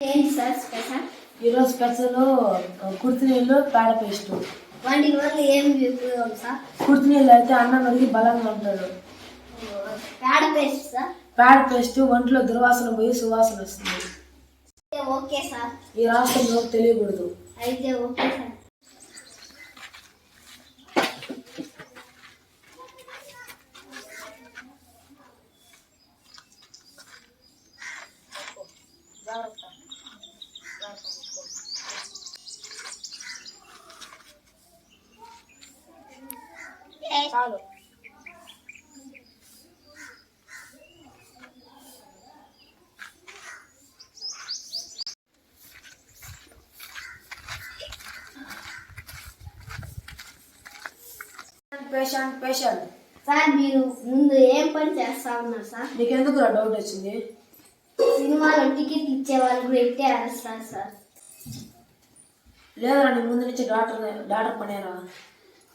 ఈరోజు స్పెషల్? కుర్తి నీళ్ళు పేడ పేస్ట్. వాటి వల్ల ఏం ఉపయోగం సార్? కుర్తి నీళ్ళు అయితే అన్నం కలిగి బలంగా ఉంటాడు పేడ పేస్ట్ సార్? పేడ పేస్ట్ ఒంట్లో దుర్వాసన పోయి సువాసన వస్తుంది. Okay sir. ఈ రాష్ట్రంలో తెలియకూడదు. అయితే ఓకే సార్. చాలు. పేషెంట్ పేషెంట్ సార్ మీరు ముందు ఏం పని చేస్తా ఉన్నారు సార్? నీకెందుకు డౌట్ వచ్చింది? సినిమాలో టికెట్ ఇచ్చే వాళ్ళు కూడా ఎట్టే అరుస్తారు సార్. లేదురా నీ ముందు నుంచి డాక్టర్ డాక్టర్ పనేరా?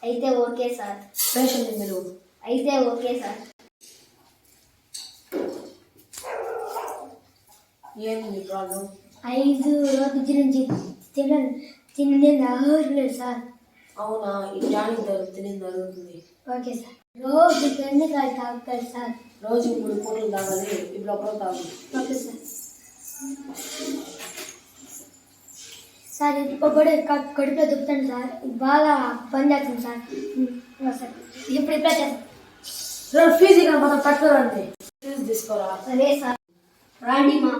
అయితే ఓకే సార్. పేషెంట్ మీరు అయితే ఓకే సార్. ఏంది ప్రాబ్లం? ఐదు రోజు నుంచి తిన తిండి అవ్వట్లేదు సార్. అవునా? ఈ దగ్గర తినేది జరుగుతుంది. Okay sir. రోజు బెండకాయ తాగుతారు సార్? రోజు మూడు పూటలు తాగాలి ఇప్పుడు ఒకరో తాగు. Okay sir. సార్ ఇప్పుడు కూడా కడుపులో దుక్కుతాను సార్. బాగా పని చేస్తుంది సార్. సార్. ఇప్పుడు ఇప్పుడే చేస్తాను. ఫీజు ఇక్కడ మొత్తం కట్టుకోరండి ఫీజు తీసుకోరా? సరే సార్. రాండి మా.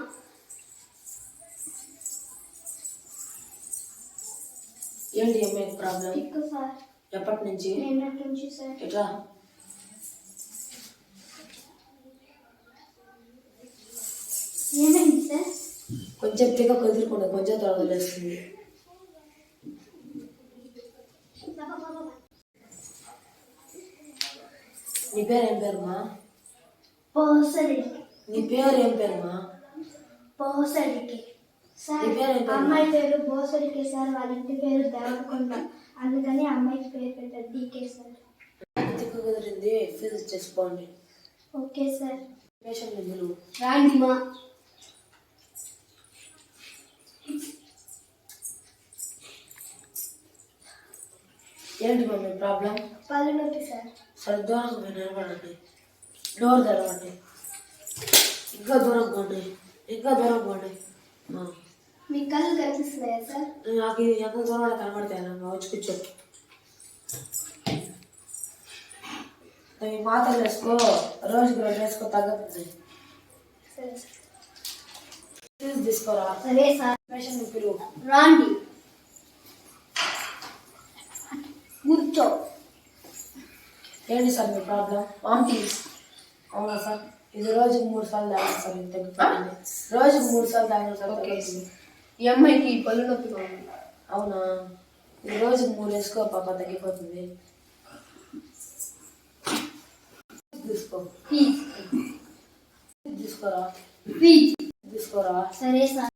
ఏంటి అమ్మాయి ప్రాబ్లం? ఎక్కువ సార్. ఎప్పటి నుంచి? నిన్నటి నుంచి సార్. ఎట్లా? సార్ కొంచెం తిక్క కుదురుకుండా కొంచెం త్వరగా వదిలేస్తుంది. నీ పేరు ఏం పేరుమా పోసరి నీ పేరు ఏం పేరుమా పోసరికి సార్? అమ్మాయి పేరు బోసరికి సార్ వాళ్ళ ఇంటి పేరు దేవరకొండ. అందుకని అమ్మాయికి పేరు పెట్టారు డీకే సార్. తిక్క కుదిరింది? ఫీజు చేసుకోండి. Okay sir. పేషెంట్ ఏంటి మా మీ ప్రాబ్లం? పళ్ళు నొప్పి సార్. సరే దూరంగా పోయి నిలబడండి. డోర్ తెరవండి. ఇంకా దూరం పోండి. ఇంకా దూరం పోండి. మీ కళ్ళు కనిపిస్తున్నాయా సార్? నాకు ఇది ఎంత దూరం కనబడతాయి? నాకు వచ్చి కూర్చో. మాత్రలు వేసుకో. రోజుకి రెండు వేసుకో తగ్గుతుంది. తీసుకోరా? సరే. సార్ రాండి. కూర్చో ఏంటి సార్ మీ ప్రాబ్లం? వామిటింగ్స్ అవునా సార్? ఇది రోజుకి మూడు సార్లు తాగాలి సార్ ఇది తగ్గిపోతుంది రోజుకి మూడు సార్లు తాగిన సార్ తగ్గుతుంది ఈ అమ్మాయికి పళ్ళు నొప్పిగా ఉంది అవునా? ఇది రోజుకి మూడు వేసుకో పాప తగ్గిపోతుంది. తీసుకో. తీసుకోరా? తీసుకోరా? సరే సార్.